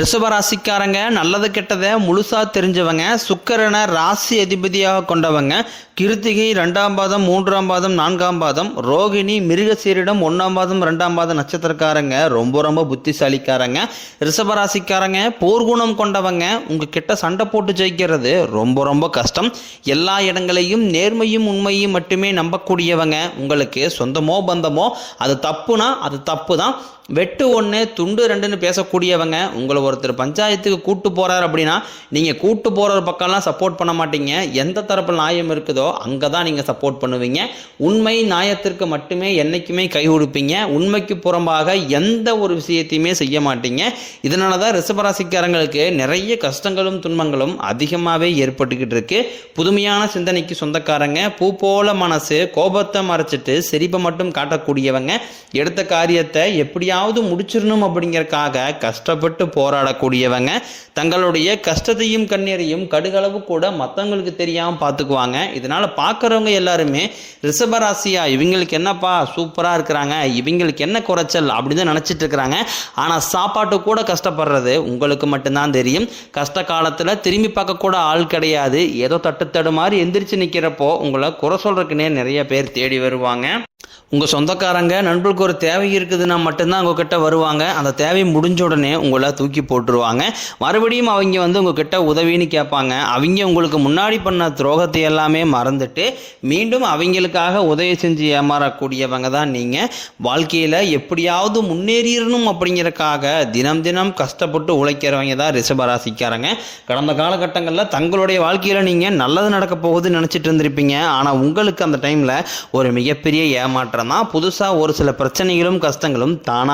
ரிஷபராசிக்காரங்க நல்லது கெட்டதை முழுசாக தெரிஞ்சவங்க சுக்கரனை ராசி அதிபதியாக கொண்டவங்க கிருத்திகை ரெண்டாம் பாதம் மூன்றாம் பாதம் நான்காம் பாதம் ரோகிணி மிருகசீரிடம் ஒன்றாம் பாதம் ரெண்டாம் பாதம் நட்சத்திரக்காரங்க ரொம்ப ரொம்ப புத்திசாலிக்காரங்க. ரிஷபராசிக்காரங்க போர்க்குணம் கொண்டவங்க உங்ககிட்ட சண்டை போட்டு ஜெயிக்கிறது ரொம்ப ரொம்ப கஷ்டம். எல்லா இடங்களையும் நேர்மையும் உண்மையும் மட்டுமே நம்பக்கூடியவங்க. உங்களுக்கு சொந்தமோ பந்தமோ அது தப்புனா அது தப்பு தான் வெட்டு ஒன்று துண்டு ரெண்டுன்னு பேசக்கூடியவங்க உங்களை ஒருத்தர் பஞ்சாயத்துக்கு கூட்டு போகிறார் அப்படின்னா நீங்கள் கூட்டு போகிற பக்கம்லாம் சப்போர்ட் பண்ண மாட்டீங்க. எந்த தரப்பில் நியாயம் இருக்குதோ அங்கே தான் நீங்கள் சப்போர்ட் பண்ணுவீங்க. உண்மை நியாயத்திற்கு மட்டுமே என்றைக்குமே கை கொடுப்பீங்க உண்மைக்கு புறம்பாக எந்த ஒரு விஷயத்தையுமே செய்ய மாட்டீங்க. இதனால தான் ரிசபராசிக்காரங்களுக்கு நிறைய கஷ்டங்களும் துன்பங்களும் அதிகமாகவே ஏற்பட்டுக்கிட்டு இருக்கு. புதுமையான சிந்தனைக்கு சொந்தக்காரங்க பூ போல மனசு கோபத்தை மறைச்சிட்டு சிரிப்பை மட்டும் காட்டக்கூடியவங்க எடுத்த காரியத்தை எப்படியாவது முடிச்சிடணும் அப்படிங்கிறக்காக கஷ்டப்பட்டு போராடக்கூடியவங்க தங்களுடைய கஷ்டத்தையும் கண்ணீரையும் கடுகளவு கூட மற்றவங்களுக்கு தெரியாமல் பார்த்துக்குவாங்க இதனால் பார்க்குறவங்க எல்லாருமே ரிஷபராசியா இவங்களுக்கு என்னப்பா சூப்பராக இருக்கிறாங்க இவங்களுக்கு என்ன குறைச்சல் அப்படின்னு தான் நினச்சிட்டு இருக்கிறாங்க. ஆனால் சாப்பாட்டு கூட கஷ்டப்படுறது உங்களுக்கு மட்டும்தான் தெரியும். கஷ்ட காலத்தில் திரும்பி பார்க்கக்கூட ஆள் கிடையாது. ஏதோ தட்டு தடு மாதிரி எந்திரிச்சு நிற்கிறப்போ உங்களை குறை சொல்றதுக்குன்னே நிறைய பேர் தேடி வருவாங்க. உங்கள் சொந்தக்காரங்க நண்பர்களுக்கு ஒரு தேவை இருக்குதுன்னா மட்டும்தான் உங்ககிட்ட வருவாங்க. அந்த தேவை முடிஞ்ச உடனே உங்களை தூக்கி போட்டுருவாங்க. மறுபடியும் அவங்க வந்து உங்ககிட்ட உதவின்னு கேட்பாங்க. அவங்க உங்களுக்கு முன்னாடி பண்ண துரோகத்தை எல்லாமே மறந்துட்டு மீண்டும் அவங்களுக்காக உதவி செஞ்சு ஏமாறக்கூடியவங்க தான் நீங்கள் வாழ்க்கையில் எப்படியாவது முன்னேறிடணும் அப்படிங்கிறக்காக தினம் தினம் கஷ்டப்பட்டு உழைக்கிறவங்க தான் ரிஷபராசிக்காரங்க. கடந்த காலகட்டங்களில் தங்களுடைய வாழ்க்கையில் நீங்கள் நல்லது நடக்க போகுதுன்னு நினச்சிட்டு இருந்திருப்பீங்க. ஆனால் உங்களுக்கு அந்த டைமில் ஒரு மிகப்பெரிய ஏமாற்றம் தான். புதுசாக ஒரு சில பிரச்சனைகளும் கஷ்டங்களும் தானாக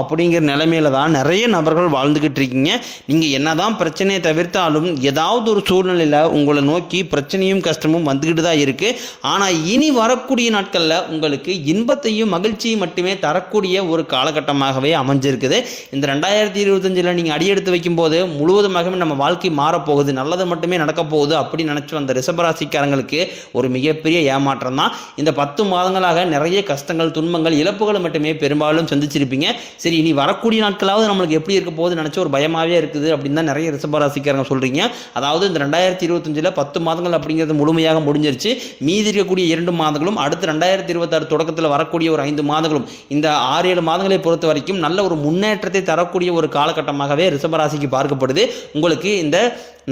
அப்படிங்கிற நிலைமையில தான் நிறைய நபர்கள் வாழ்ந்துக்கிட்டு இருக்கீங்க. நீங்கள் என்னதான் பிரச்சனையை தவிர்த்தாலும் ஏதாவது ஒரு சூழ்நிலையில் உங்களை நோக்கி பிரச்சனையும் கஷ்டமும் வந்துக்கிட்டு தான் இருக்குது ஆனால் இனி வரக்கூடிய நாட்களில் உங்களுக்கு இன்பத்தையும் மகிழ்ச்சியும் மட்டுமே தரக்கூடிய ஒரு காலகட்டமாகவே அமைஞ்சிருக்குது. இந்த ரெண்டாயிரத்தி இருபத்தஞ்சில் நீங்கள் அடியெடுத்து வைக்கும்போது முழுவதுமாகவே நம்ம வாழ்க்கை மாறப்போகுது. நல்லது மட்டுமே நடக்க போகுது அப்படின்னு நினச்சி வந்த ரிஷபராசிக்காரங்களுக்கு ஒரு மிகப்பெரிய ஏமாற்றம் தான். இந்த பத்து மாதங்களாக நிறைய கஷ்டங்கள் துன்பங்கள் இழப்புகளை மட்டுமே பெரும்பாலும் சந்திச்சிருப்பீங்க. சரி இனி வரக்கூடிய நாட்களாவது நம்மளுக்கு எப்படி இருக்க போகுது நினச்ச ஒரு பயமாகவே இருக்குது அப்படின்னு தான் நிறைய ரிசபராசிக்காரங்க சொல்கிறீங்க அதாவது இந்த ரெண்டாயிரத்தி இருபத்தஞ்சில் பத்து மாதங்கள் அப்படிங்கிறது முழுமையாக முடிஞ்சிருச்சு. மீதி இருக்கக்கூடிய இரண்டு மாதங்களும் அடுத்து ரெண்டாயிரத்தி இருபத்தாறு தொடக்கத்தில் வரக்கூடிய ஒரு ஐந்து மாதங்களும் இந்த ஆறு ஏழு மாதங்களை பொறுத்த வரைக்கும் நல்ல ஒரு முன்னேற்றத்தை தரக்கூடிய ஒரு காலகட்டமாகவே ரிஷபராசிக்கு பார்க்கப்படுது. உங்களுக்கு இந்த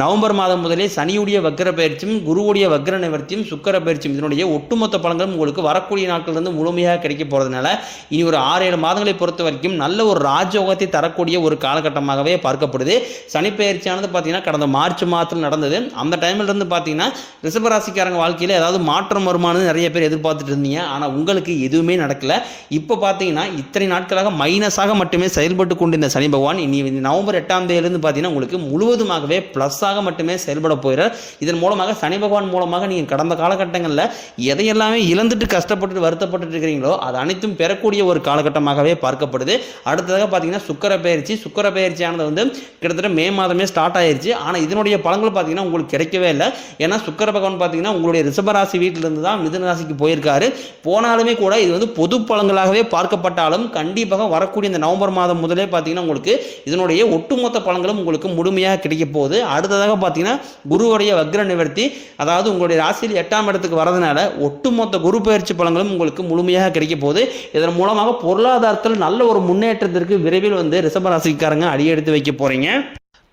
நவம்பர் மாதம் முதலே சனியுடைய வக்கர பயிற்சியும் குருவுடைய வக்கர நிவர்த்தியும் சுக்கர பயிற்சியும் இதனுடைய ஒட்டுமொத்த பலன்களும் உங்களுக்கு வரக்கூடிய நாட்கள் வந்து முழுமையாக கிடைக்க போகிறதுனால இனி ஒரு ஆறு ஏழு மாதங்களை பொறுத்த வரைக்கும் நல்ல ஒரு ராஜயோகத்தை தரக்கூடிய ஒரு காலகட்டமாகவே பார்க்கப்படுது. சனி பயிற்சியானது பார்த்தீங்கன்னா கடந்த மார்ச் மாதத்தில் நடந்தது. அந்த டைம்ல இருந்து பார்த்தீங்கன்னா ரிசபராசிக்காரங்க வாழ்க்கையில் ஏதாவது மாற்றம் வருமானது நிறைய பேர் எதிர்பார்த்துட்டு இருந்தீங்க. ஆனால் உங்களுக்கு எதுவுமே நடக்கல. இப்போ பார்த்தீங்கன்னா இத்தனை நாட்களாக மைனஸாக மட்டுமே செயல்பட்டு கொண்டிருந்த சனி பகவான் இனி நவம்பர் எட்டாம் தேதியிலிருந்து பார்த்தீங்கன்னா உங்களுக்கு முழுவதுமாகவே ப்ளஸ் ப்ளஸ்ஸாக மட்டுமே செயல்பட போகிறார். இதன் மூலமாக சனி பகவான் மூலமாக நீங்கள் கடந்த காலகட்டங்களில் எதையெல்லாமே இழந்துட்டு கஷ்டப்பட்டு வருத்தப்பட்டு இருக்கிறீங்களோ அது அனைத்தும் பெறக்கூடிய ஒரு காலகட்டமாகவே பார்க்கப்படுது. அடுத்ததாக பார்த்தீங்கன்னா சுக்கர பயிற்சி. சுக்கர பயிற்சியானது வந்து கிட்டத்தட்ட மே மாதமே ஸ்டார்ட் ஆயிருச்சு. ஆனால் இதனுடைய பலன்கள் பார்த்தீங்கன்னா உங்களுக்கு கிடைக்கவே இல்லை. ஏன்னா சுக்கர பகவான் பார்த்தீங்கன்னா உங்களுடைய ரிஷபராசி வீட்டிலிருந்து தான் மிதன ராசிக்கு போயிருக்காரு. போனாலுமே கூட இது வந்து பொது பலன்களாகவே பார்க்கப்பட்டாலும் கண்டிப்பாக வரக்கூடிய இந்த நவம்பர் மாதம் முதலே பார்த்தீங்கன்னா உங்களுக்கு இதனுடைய ஒட்டுமொத்த பலன்களும் உங்களுக்கு முழுமையாக கிடைக்க போகுது. அடுத்ததாக பார்த்தீங்கன்னா குருவுடைய வக்ர நிவர்த்தி அதாவது உங்களுடைய ராசியில் எட்டாம் இடத்துக்கு வரதுனால ஒட்டுமொத்த குரு பயிற்சி பலங்களும் உங்களுக்கு முழுமையாக கிடைக்க போகுது. இதன் மூலமாக பொருளாதாரத்தில் நல்ல ஒரு முன்னேற்றத்திற்கு விரைவில் வந்து ரிஷபராசிக்காரங்க அடியெடுத்து வைக்க போறீங்க.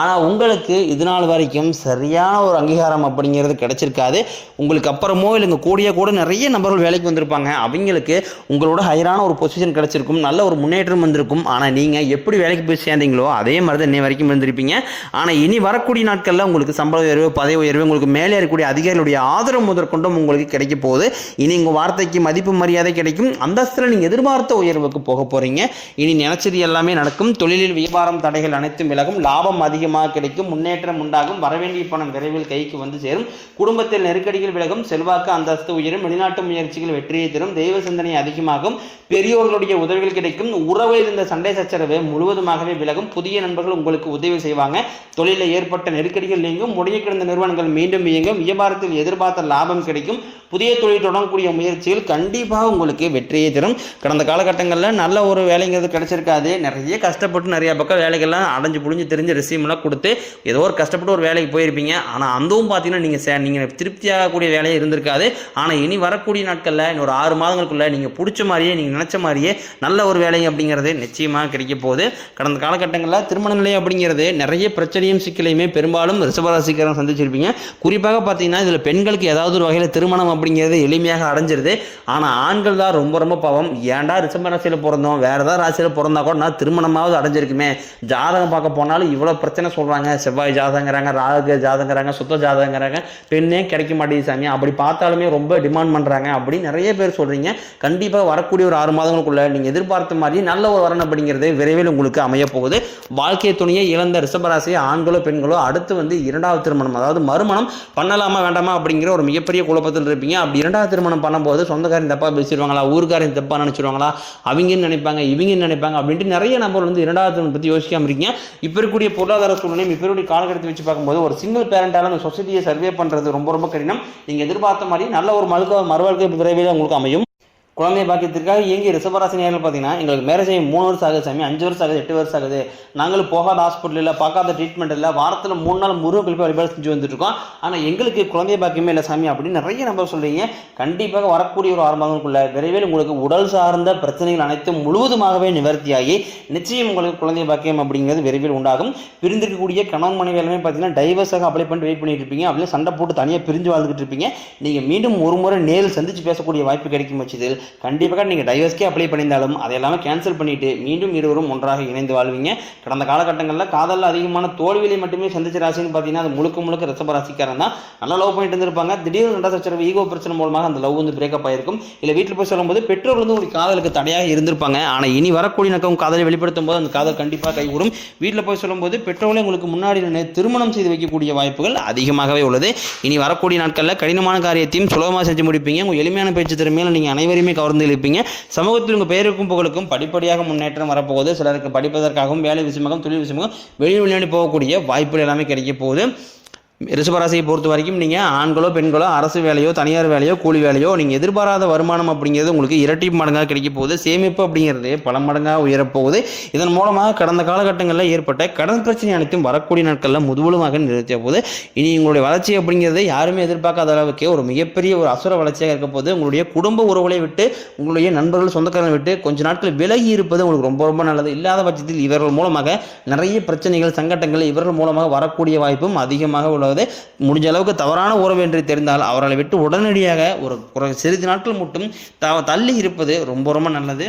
ஆனால் உங்களுக்கு இது நாள் வரைக்கும் சரியான ஒரு அங்கீகாரம் அப்படிங்கிறது கிடைச்சிருக்காது. உங்களுக்கு அப்புறமோ இல்லைங்க கூடிய கூட நிறைய நபர்கள் வேலைக்கு வந்திருப்பாங்க. அவங்களுக்கு உங்களோட ஹையரான ஒரு பொசிஷன் கிடைச்சிருக்கும். நல்ல ஒரு முன்னேற்றம் வந்திருக்கும். ஆனால் நீங்கள் எப்படி வேலைக்கு போய் சேர்ந்தீங்களோ அதே மாதிரி தான் இன்னை வரைக்கும் இருந்திருப்பீங்க. ஆனால் இனி வரக்கூடிய நாட்களில் உங்களுக்கு சம்பள உயர்வு பதவி உயர்வு உங்களுக்கு மேலே இருக்கக்கூடிய அதிகாரிகளுடைய ஆதரவு முதற்கொண்டும் உங்களுக்கு கிடைக்க போகுது. இனி உங்கள் வார்த்தைக்கு மதிப்பு மரியாதை கிடைக்கும். அந்தஸ்தில் நீங்கள் எதிர்பார்த்த உயர்வுக்கு போக போகிறீங்க இனி நினைச்சது எல்லாமே நடக்கும். தொழிலில் வியாபாரம் தடைகள் அனைத்தும் விலகும். லாபம் அதிகமாக கிடைக்கும் முன்னேற்றம் உண்டாகும் வரவேண்டிய பணம் விரைவில் கைக்கு வந்து சேரும். குடும்பத்தில் நெருக்கடிகள் விலகும் செல்வாக்கு அந்தஸ்து உயரும் வெளிநாட்டு முயற்சிகள் வெற்றியை தரும் தெய்வ சிந்தனை அதிகமாகும் பெரியோர்களுடைய உதவிகள் கிடைக்கும் உறவில் இருந்த சண்டை சச்சரவு முழுவதுமாகவே விலகும் புதிய நண்பர்கள் உங்களுக்கு உதவி செய்வாங்க. தொழிலில் ஏற்பட்ட நெருக்கடிகள் நீங்கும் முடிய கிடந்த நிறுவனங்கள் மீண்டும் இயங்கும் வியாபாரத்தில் எதிர்பார்த்த லாபம் கிடைக்கும் புதிய தொழில் தொடங்கக்கூடிய முயற்சிகள் கண்டிப்பாக உங்களுக்கு வெற்றியை தரும். கடந்த காலகட்டங்களில் நல்ல ஒரு வேலைங்கிறது கிடைச்சிருக்காது. நிறைய கஷ்டப்பட்டு நிறைய பக்கம் வேலைகள்லாம் அடைஞ்சு புடிஞ்சு ரிசீவ் ரெசியூம்லாம் கொடுத்து ஏதோ ஒரு கஷ்டப்பட்டு ஒரு வேலைக்கு போயிருப்பீங்க. ஆனால் அதுவும் பார்த்தீங்கன்னா நீங்கள் சே நீங்கள் திருப்தியாகக்கூடிய வேலையே இருந்திருக்காது. ஆனால் இனி வரக்கூடிய நாட்களில் இன்னொரு ஆறு மாதங்களுக்குள்ளே நீங்கள் பிடிச்ச மாதிரியே நீங்கள் நினச்ச மாதிரியே நல்ல ஒரு வேலை அப்படிங்கிறது நிச்சயமாக கிடைக்க போகுது. கடந்த காலகட்டங்களில் திருமண நிலை அப்படிங்கிறது நிறைய பிரச்சனையும் சிக்கலையுமே பெரும்பாலும் ரிஷபராசிக்காரன் சந்திச்சிருப்பீங்க. குறிப்பாக பார்த்தீங்கன்னா இதில் பெண்களுக்கு ஏதாவது ஒரு வகையில் திருமணம் அப்படிங்கிறது எளிமையாக அடைஞ்சிருது. ஆனால் ஆண்கள் தான் ரொம்ப ரொம்ப பாவம். ஏன்டா ரிஷப ராசியில் பிறந்தோம்? வேறு ஏதாவது ராசியில் பிறந்தா கூட நான் திருமணமாவது அடைஞ்சிருக்குமே. ஜாதகம் பார்க்க போனாலும் இவ்வளோ பிரச்சனை சொல்கிறாங்க செவ்வாய் ஜாதகங்கிறாங்க ராகு ஜாதகங்கிறாங்க சுத்த ஜாதகங்கிறாங்க. பெண்ணே கிடைக்க மாட்டேங்குது சாமி. அப்படி பார்த்தாலுமே ரொம்ப டிமாண்ட் பண்ணுறாங்க அப்படின்னு நிறைய பேர் சொல்கிறீங்க கண்டிப்பாக வரக்கூடிய ஒரு ஆறு மாதங்களுக்குள்ள நீங்கள் எதிர்பார்த்த மாதிரி நல்ல ஒரு வரன் அப்படிங்கிறது விரைவில் உங்களுக்கு அமைய போகுது. வாழ்க்கை துணையை இழந்த ரிஷபராசி ஆண்களோ பெண்களோ அடுத்து வந்து இரண்டாவது திருமணம் அதாவது மறுமணம் பண்ணலாமா வேண்டாமா அப்படிங்கிற ஒரு மிகப்பெரிய குழப்பத்தில் இருப்பீங்க. அப்படி இரண்டாவது திருமணம் பண்ணும்போது சொந்தக்காரன் தப்பாக பேசிடுவாங்களா ஊருக்காரன் தப்பாக நினச்சிடுவாங்களா அவங்கன்னு நினைப்பாங்க இவங்கன்னு நினைப்பாங்க அப்படின்ட்டு நிறைய நபர் வந்து இரண்டாவது திருமணம் பற்றி யோசிக்காமல் இருக்கீங்க. இப்போ இருக்கக்கூடிய பொருளாதார சூழ்நிலையும் இப்போ காலகட்டத்தை வச்சு பார்க்கும்போது ஒரு சிங்கிள் பேரண்டால் அந்த சொசைட்டியை சர்வே பண்ணுறது ரொம்ப ரொம்ப கடினம். நீங்கள் எதிர்பார்த்த மாதிரி நல்ல ஒரு மறுக்க மறுவாழ்க்கை விரைவில் உங்களுக்கு அமையும். குழந்தை பாக்கியத்திற்காக இயங்கி ரிசபராசி நேரில் பார்த்தீங்கன்னா எங்களுக்கு மேரேஜ் ஆகி மூணு வருஷம் ஆகுது சாமி அஞ்சு வருஷம் ஆகுது எட்டு வருஷம் ஆகுது. நாங்களும் போகாத ஹாஸ்பிட்டல் இல்லை பார்க்காத ட்ரீட்மெண்ட் இல்லை வாரத்தில் மூணு நாள் முருகன் கழிப்பு வழிபாடு செஞ்சு வந்துட்டுருக்கோம் ஆனால் எங்களுக்கு குழந்தை பாக்கியமே இல்லை சாமி அப்படின்னு நிறைய நம்பர் சொல்கிறீங்க கண்டிப்பாக வரக்கூடிய ஒரு ஆரம்பங்களுக்குள்ள விரைவில் உங்களுக்கு உடல் சார்ந்த பிரச்சனைகள் அனைத்தும் முழுவதுமாகவே நிவர்த்தியாகி நிச்சயம் உங்களுக்கு குழந்தை பாக்கியம் அப்படிங்கிறது விரைவில் உண்டாகும். பிரிந்திருக்கக்கூடிய கணவன் மனைவி எல்லாமே பார்த்தீங்கன்னா டைவர்ஸாக அப்ளை பண்ணிட்டு வெயிட் பண்ணிட்டு இருப்பீங்க. அப்படியே சண்டை போட்டு தனியாக பிரிஞ்சு வாழ்ந்துட்டு இருப்பீங்க. நீங்கள் மீண்டும் ஒரு முறை நேரில் சந்திச்சு பேசக்கூடிய வாய்ப்பு கிடைக்கும் வச்சதில் கண்டிப்பாக நீங்கள் டைவர்ஸ்க்கே அப்ளை பண்ணியிருந்தாலும் அதை எல்லாமே கேன்சல் பண்ணிட்டு மீண்டும் இருவரும் ஒன்றாக இணைந்து வாழ்வீங்க. கடந்த காலகட்டங்களில் காதலில் அதிகமான தோல்வியை மட்டுமே சந்திச்ச ராசின்னு பார்த்தீங்கன்னா அது முழுக்க முழுக்க ரிஷப ராசிக்காரன் தான். நல்லா லவ் பண்ணிட்டு இருந்திருப்பாங்க. திடீர்னு ரெண்டாவது சச்சரவு ஈகோ பிரச்சனை மூலமாக அந்த லவ் வந்து பிரேக்கப் ஆயிருக்கும். இல்லை வீட்டில் போய் சொல்லும்போது பெற்றோர் வந்து ஒரு காதலுக்கு தடையாக இருந்திருப்பாங்க. ஆனால் இனி வரக்கூடிய நக்கம் காதலை வெளிப்படுத்தும் போது அந்த காதல் கண்டிப்பாக கைகூடும். வீட்டில் போய் சொல்லும்போது பெற்றோர்களே உங்களுக்கு முன்னாடி திருமணம் செய்து வைக்கக்கூடிய வாய்ப்புகள் அதிகமாகவே உள்ளது. இனி வரக்கூடிய நாட்களில் கடினமான காரியத்தையும் சுலபமாக செஞ்சு முடிப்பீங்க. உங்கள் எளிமையான பேச்சு திறமையில நீங்கள் அனைவருமே கவர்ந்து இழுப்பீங்க சமூகத்தில் உங்கள் பெயருக்கும் புகழுக்கும் படிப்படியாக முன்னேற்றம் வரப்போகுது. சிலருக்கு படிப்பதற்காகவும் வேலை விஷயமாகவும் தொழில் விஷயமாகவும் வெளி வெளிநாடு போகக்கூடிய வாய்ப்புகள் எல்லாமே கிடைக்க போகுது. ரிஷபராசியை பொறுத்த வரைக்கும் நீங்கள் ஆண்களோ பெண்களோ அரசு வேலையோ தனியார் வேலையோ கூலி வேலையோ நீங்கள் எதிர்பாராத வருமானம் அப்படிங்கிறது உங்களுக்கு இரட்டி மடங்காக கிடைக்க போகுது. சேமிப்பு அப்படிங்கிறது பல மடங்காக உயரப்போகுது இதன் மூலமாக கடந்த காலகட்டங்களில் ஏற்பட்ட கடன் பிரச்சனை அனைத்தும் வரக்கூடிய நாட்களில் முதுவலுமாக நிறுத்திய போது இனி உங்களுடைய வளர்ச்சி அப்படிங்கிறது யாருமே எதிர்பார்க்காத அளவுக்கு ஒரு மிகப்பெரிய ஒரு அசுர வளர்ச்சியாக இருக்க போது உங்களுடைய குடும்ப உறவுகளை விட்டு உங்களுடைய நண்பர்கள் சொந்தக்காரங்களை விட்டு கொஞ்ச நாட்கள் விலகி இருப்பது உங்களுக்கு ரொம்ப ரொம்ப நல்லது. இல்லாத பட்சத்தில் இவர்கள் மூலமாக நிறைய பிரச்சனைகள் சங்கட்டங்கள் இவர்கள் மூலமாக வரக்கூடிய வாய்ப்பும் அதிகமாக உள்ளது முடிஞ்ச அளவுக்கு தவறான உறவு என்று தெரிந்தால் அவர்களை விட்டு உடனடியாக ஒரு ஒரு சிறிது நாட்கள் மட்டும் த தள்ளி இருப்பது ரொம்ப ரொம்ப நல்லது.